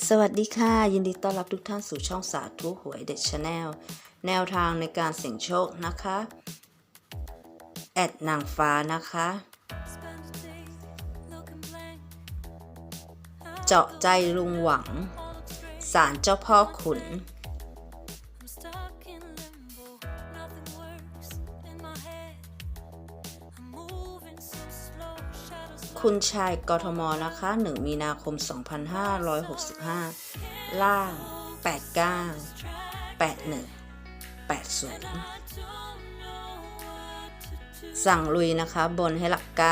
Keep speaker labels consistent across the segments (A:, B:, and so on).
A: สวัสดีค่ะ ยินดีต้อนรับทุกท่านสู่ช่องสาธุหวยเด็ดชาแนลแนวทางในการเสี่ยงโชคนะคะ แอดนางฟ้านะคะ เจาะใจลุงหวัง สารเจ้าพ่อขุน คุณชายกทมนะคะ 1 มีนาคม 2565 ล่าง 89 81 80 สั่งลุยนะคะ บนให้หลัก 9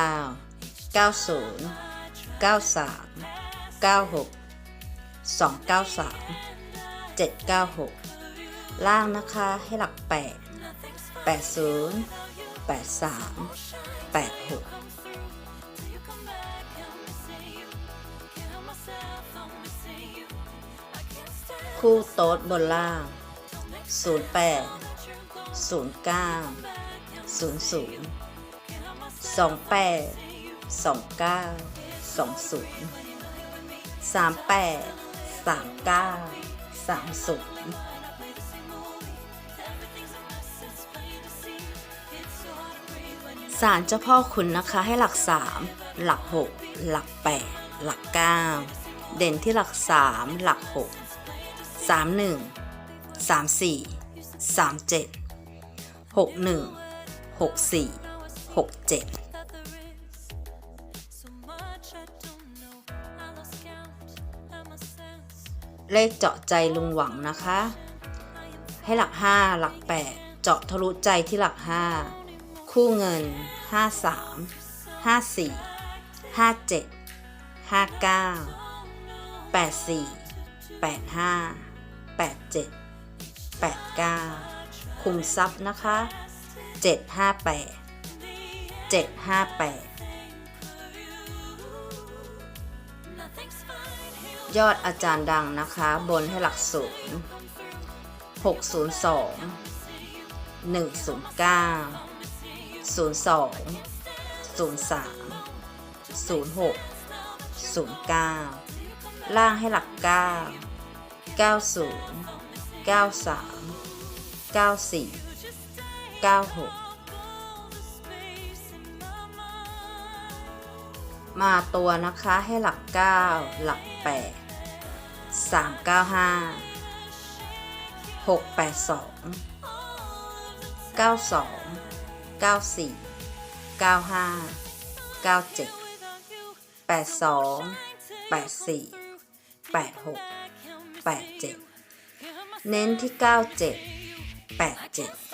A: 90 93 96 293 796 ล่างนะคะให้หลัก 8 80 83 86 คู่โต๊ดบนล่าง 08 09 00 28 29 20 38 39 30ศาลเจ้าพ่อคุณนะคะให้หลัก 3 หลัก 6 หลัก 8 หลัก 9 เด่นที่หลัก 3 หลัก 6 31 34 37 61 64 67 เลขเจาะใจลุงหวังนะคะ ให้หลัก 5 หลัก 8 เจาะทะลุใจที่หลัก 5 คู่เงิน 53 54 57 59 84 85 87 89 คุมทรัพย์นะคะ 758 758 ยอดอาจารย์ดังนะคะ บนให้หลักศูนย์602 109 02 03 06 09 ล่างให้หลัก 9 90 93 94 96 มาตัวนะคะให้หลัก 9 หลัก 8 395 682 92 94 95 97 82 84 86 87 เน้นที่ 97 87